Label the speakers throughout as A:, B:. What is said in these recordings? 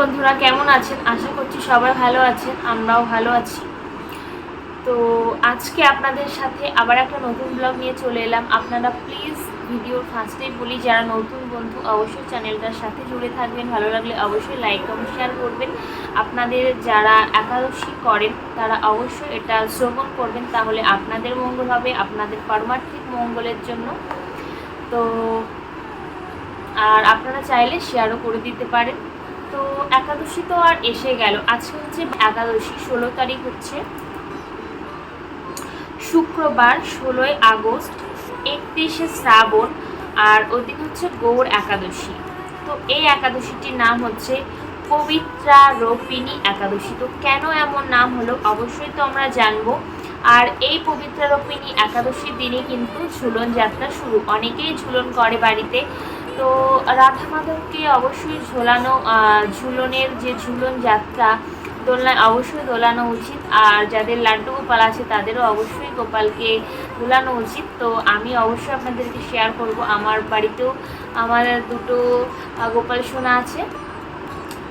A: বন্ধুরা, কেমন আছেন? আশা করছি সবাই ভালো আছেন, আমরাও ভালো আছি। তো আজকে আপনাদের সাথে আবার একটা নতুন ব্লগ নিয়ে চলে এলাম। আপনারা প্লিজ ভিডিওর ফার্স্টেই বলি, যারা নতুন বন্ধু, অবশ্যই চ্যানেলটার সাথে জুড়ে থাকবেন। ভালো লাগলে অবশ্যই লাইক কমেন্ট শেয়ার করবেন। আপনাদের যারা একাদশী করেন, তারা অবশ্যই এটা শ্রবণ করবেন। তাহলে আপনাদের মঙ্গল হবে, আপনাদের পারমার্থিক মঙ্গলের জন্য। তো আর আপনারা চাইলে শেয়ারও করে দিতে পারেন। তো একাদশী তো আর এসে গেল। আজকে হচ্ছে একাদশী, ষোলো তারিখ হচ্ছে। শুক্রবার, ষোলোই আগস্ট, একত্রিশে শ্রাবণ আর ওদিন হচ্ছে গৌর একাদশী। তো এই একাদশীটির নাম হচ্ছে পবিত্রা রোপিণী একাদশী। তো কেন এমন নাম হলো? অবশ্যই তো আমরা জানব। আর এই পবিত্রা রোপিণী একাদশীর দিনে কিন্তু ঝুলন যাত্রা শুরু। অনেকেই ঝুলন করে বাড়িতে। তো রাধা মাধবকে অবশ্যই ঝোলানো ঝুলনের যে ঝুলন যাত্রা দোলনায় অবশ্যই দোলানো উচিত। আর যাদের লাড্ডু গোপাল আছে, তাদেরও অবশ্যই গোপালকে দোলানো উচিত। তো আমি অবশ্যই আপনাদেরকে শেয়ার করব। আমার বাড়িতেও আমার দুটো গোপাল সোনা আছে।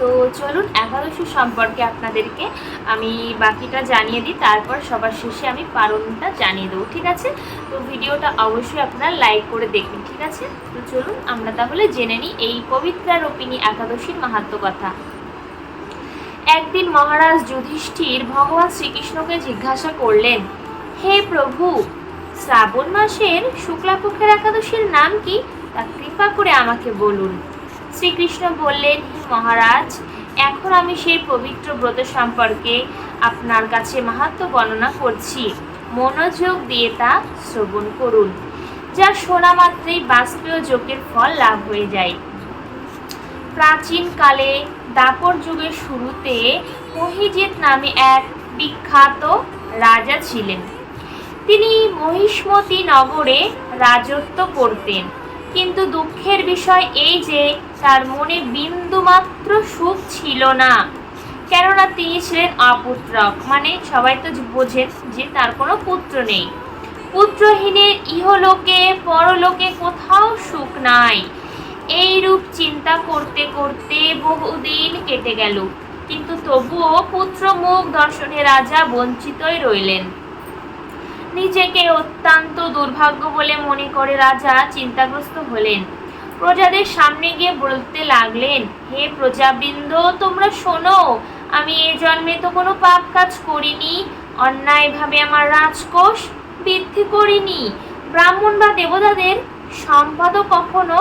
A: তো চলুন একাদশী সম্পর্কে আপনাদেরকে আমি বাকিটা জানিয়ে দিই, তারপর সবার শেষে আমি পালনটা জানিয়ে দেবো, ঠিক আছে? তো ভিডিওটা অবশ্যই আপনারা লাইক করে দেখবেন, ঠিক আছে? তো চলুন, আমরা তাহলে জেনে নিই এই পবিত্রা রোপিণী একাদশীর মাহাত্ম কথা। একদিন মহারাজ যুধিষ্ঠির ভগবান শ্রীকৃষ্ণকে জিজ্ঞাসা করলেন, হে প্রভু, শ্রাবণ মাসের শুক্লাপক্ষের একাদশীর নাম কি? তা কৃপা করে আমাকে বলুন। শ্রীকৃষ্ণ বললেন মহারাজ, এখন আমি সেই পবিত্র ব্রত সম্পর্কে আপনার কাছে মাহাত্ম বর্ণনা করছি। মনোযোগ দিয়ে তা শ্রবণ করুন, যা শোনা মাত্রই বাষ্পীয় যোগের ফল লাভ হয়ে যায়। প্রাচীনকালে দাপর যুগের শুরুতে মহিজিৎ নামে এক বিখ্যাত রাজা ছিলেন। তিনি মহিষ্মতি নগরে রাজত্ব করতেন। কিন্তু দুঃখের বিষয় এই যে তার মনে বিন্দুমাত্র সুখ ছিল না। কেননা তিনি ছিলেন অপুত্রক মানে সবাই তো বোঝেন যে তার কোনো পুত্র নেই। পুত্রহীনের ইহলোকে, পরলোকে কোথাও সুখ নাই। এই রূপ চিন্তা করতে করতে বহুদিন কেটে গেল। কিন্তু তবুও পুত্র মুখ দর্শনে রাজা বঞ্চিতই রইলেন। নিজেকে অত্যন্ত দুর্ভাগ্য বলে মনে করে রাজা চিন্তাগ্রস্ত হলেন। প্রজাদের সামনে গিয়ে বলতে লাগলেন, হে প্রজাবৃন্দ, তোমরা শোনো, আমি এ জন্মে তো কোনো পাপ কাজ করিনি, অন্যায়ভাবে আমার রাজকোষ বৃদ্ধি করিনি, ব্রাহ্মণ বা দেবতাদের সম্পদও কখনো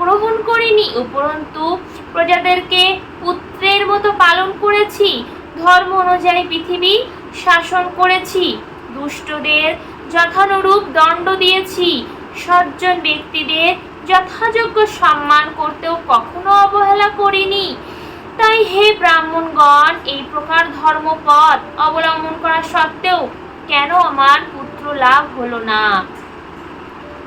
A: গ্রহণ করিনি, উপরন্তু প্রজাদেরকে পুত্রের মতো পালন করেছি, ধর্ম অনুযায়ী পৃথিবী শাসন করেছি, দুষ্টদের যথানুরূপ দণ্ড দিয়েছি, সজ্জন ব্যক্তিদের যথাযোগ্য সম্মান করতেও কখনো অবহেলা করিনি। তাই হে ব্রাহ্মণগণ, এই প্রকার ধর্মপথ অবলম্বন করা সত্ত্বেও কেন আমার পুত্র লাভ হলো না?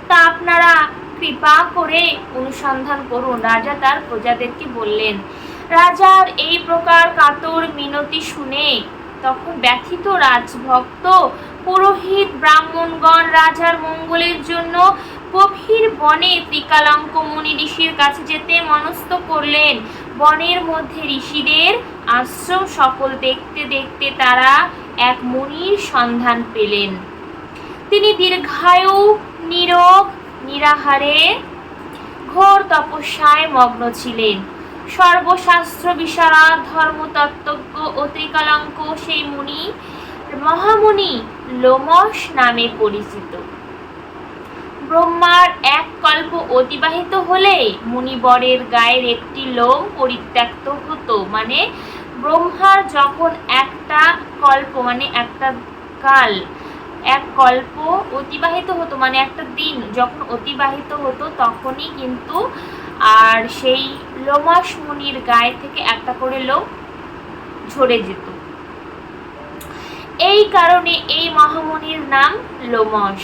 A: তা আপনারা কৃপা করে অনুসন্ধান করুন। রাজা তার প্রজাদেরকে বললেন, রাজার এই প্রকার কাতর মিনতি শুনে তখন ব্যথিত রাজভক্ত পুরোহিত ব্রাহ্মণগণ রাজার মঙ্গলের জন্য গভীর বনে ত্রিকালঙ্ক মুনি ঋষির কাছে যেতে মনস্থ করলেন। বনের মধ্যে ঋষিদের আশ্রম সকল দেখতে দেখতে তারা এক মুনির সন্ধান পেলেন। তিনি দীর্ঘায়ু, নীরব, নিরাহারে ঘোর তপস্যায় মগ্ন ছিলেন। সর্বশাস্ত্র বিশারদ ধর্মতত্ত্বজ্ঞ ও ত্রিকালঙ্ক সেই মুনি, মহামুনি লোমস নামে পরিচিত। ব্রহ্মার এক কল্প অতিবাহিত হলে মুনিবরের গায়ের একটি লোম পরিত্যক্ত হতো। মানে ব্রহ্মার যখন একটা কল্প মানে একটা কাল, এক কল্প অতিবাহিত হতো মানে একটা দিন যখন অতিবাহিত হতো তখনই কিন্তু আর সেই লোমাস মুনির গায়ে থেকে একটা করে লোম ঝরে যেত। এই কারণে এই মহামুনির নাম লোমস।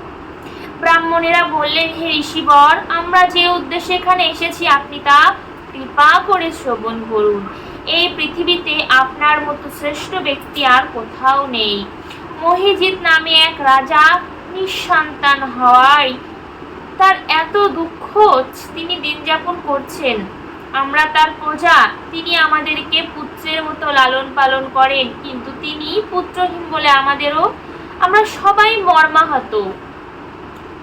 A: ব্রাহ্মণেরা বললেন, হে ঋষিবর, আমরা যে উদ্দেশ্যে এখানে এসেছি, আপনি তা কৃপা করে শ্রবণ করুন। এই পৃথিবীতে আপনার মতো শ্রেষ্ঠ ব্যক্তি আর কোথাও নেই। মহিজিৎ নামে এক রাজা নিঃসন্তান হওয়ায় তার এত দুঃখ, তিনি দিন যাপন করছেন। আমরা তার প্রজা, তিনি আমাদেরকে পুত্রের মতো লালন পালন করেন, কিন্তু তিনি পুত্রহীন বলে আমাদেরও, আমরা সবাই মর্মাহত।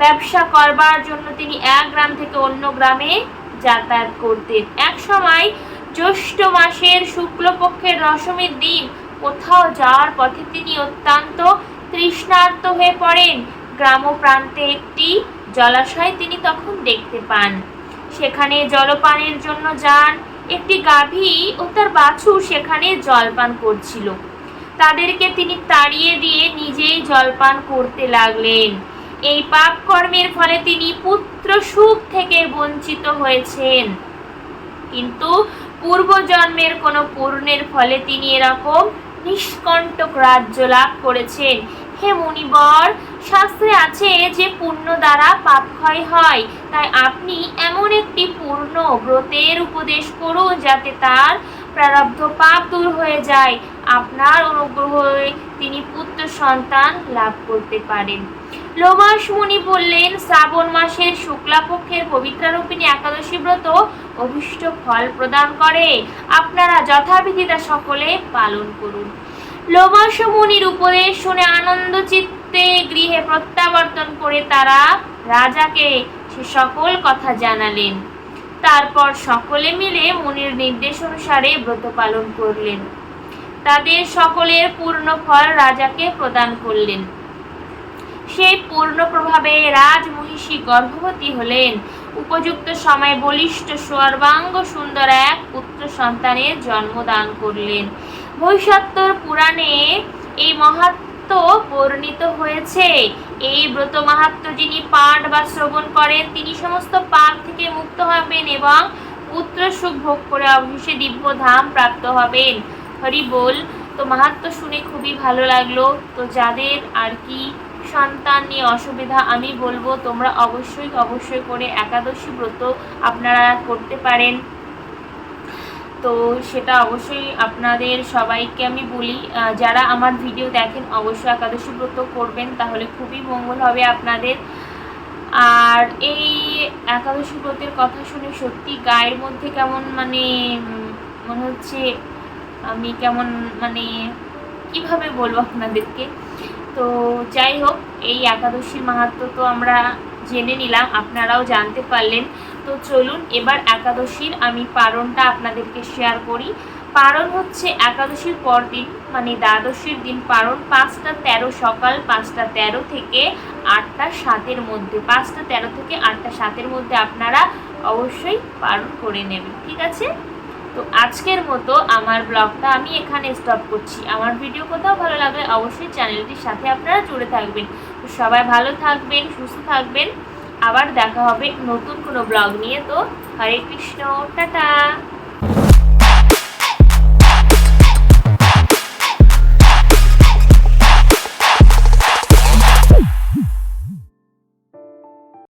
A: ব্যবসা করবার জন্য তিনি এক গ্রাম থেকে অন্য গ্রামে যাতায়াত করতেন। এক সময় জ্যৈষ্ঠ মাসের শুক্লপক্ষের দশমীর দিন কোথাও যাওয়ার পথে তিনি অত্যন্ত তৃষ্ণার্ত হয়ে পড়েন। গ্রাম প্রান্তে একটি জলাশয় তিনি তখন দেখতে পান। সেখানে জলপানের জন্য যান। একটি গাভী ও তার বাছুর সেখানে জলপান করছিল। তাদেরকে তিনি তাড়িয়ে দিয়ে নিজেই জলপান করতে লাগলেন। এই পাপ কর্মের ফলে তিনি পুত্র সুখ থেকে বঞ্চিত হয়েছেন। কিন্তু পূর্বজন্মের কোনো পূর্ণের ফলে তিনি এরকম নিষ্কণ্টক রাজ্য লাভ করেছেন। হে মুনিবর, শাস্ত্রে আছে যে পুণ্য দ্বারা পাপ ক্ষয় হয়। তাই আপনি এমন একটি পূর্ণ ব্রতের উপদেশ করুন যাতে তার প্রারব্ধ পাপ দূর হয়ে যায়। আপনার অনুগ্রহে তিনি পুত্র সন্তান লাভ করতে পারেন। লোমাস মুনি বললেন, শ্রাবণ মাসের শুক্লাপক্ষের পবিত্রারূপিণী একাদশী ব্রত অভিষ্ট ফল প্রদান করে। আপনারা যথাবিধি তা সকলে পালন করুন। লোমাস মুনির উপদেশ শুনে আনন্দ চিত্তে গৃহে প্রত্যাবর্তন করে তারা রাজাকে সে সকল কথা জানালেন। তারপর সকলে মিলে মুনির নির্দেশ অনুসারে ব্রত পালন করলেন। তাদের সকলের পূর্ণ ফল রাজাকে প্রদান করলেন। সেই পূর্ণ প্রভাবে রাজমহিষী গর্ভবতী হলেন। উপযুক্ত সময় বলিষ্ঠ সর্বাঙ্গ সুন্দর এক পুত্র সন্তানের জন্মদান করলেন। ভবিষ্যত্তর পুরাণে এই মাহাত্ম বর্ণিত হয়েছে। এই ব্রত মাহাত্ম যিনি পাঠ বা শ্রবণ করেন, তিনি সমস্ত পাপ থেকে মুক্ত হবেন এবং পুত্র সুখ ভোগ করে অবশেষে দিব্য ধাম প্রাপ্ত হবেন। হরি বল, তো মাহাত্ম শুনে খুবই ভালো লাগল। তো যাদের আর কি সন্তান নিয়ে অসুবিধা, আমি বলব তোমরা অবশ্যই অবশ্যই করে একাদশী ব্রত আপনারা করতে পারেন। তো সেটা অবশ্যই আপনাদের সবাইকে আমি বলি যারা আমার ভিডিও দেখেন অবশ্যই একাদশী ব্রত করবেন, তাহলে খুবই মঙ্গল হবে আপনাদের। আর এই একাদশী ব্রতের কথা শুনে সত্যি গায়ের মধ্যে কেমন মানে মনে হচ্ছে আমি কেমন মানে কীভাবে বলব আপনাদেরকে? তো যাই হোক, এই একাদশীর মাহাত্ম তো আমরা জেনে নিলাম, আপনারাও জানতে পারলেন। তো চলুন, এবার একাদশীর আমি পারণটা আপনাদেরকে শেয়ার করি। পারণ হচ্ছে একাদশীর পর দিন মানে দ্বাদশীর দিন পারণ, পাঁচটা তেরো সকাল, পাঁচটা তেরো থেকে আটটা সাতের মধ্যে। পাঁচটা তেরো থেকে আটটা সাতের মধ্যে আপনারা অবশ্যই পালন করে নেবেন, ঠিক আছে? তো আজকের মতো আমার ব্লগটা আমি এখানে স্টপ করছি। আমার ভিডিও কোথাও ভালো লাগলে অবশ্যই চ্যানেলটির সাথে আপনারা জুড়ে থাকবেন। তো সবাই ভালো থাকবেন, সুস্থ থাকবেন। আবার দেখা হবে নতুন কোনো ব্লগ নিয়ে। তো হরে কৃষ্ণ, টাটা!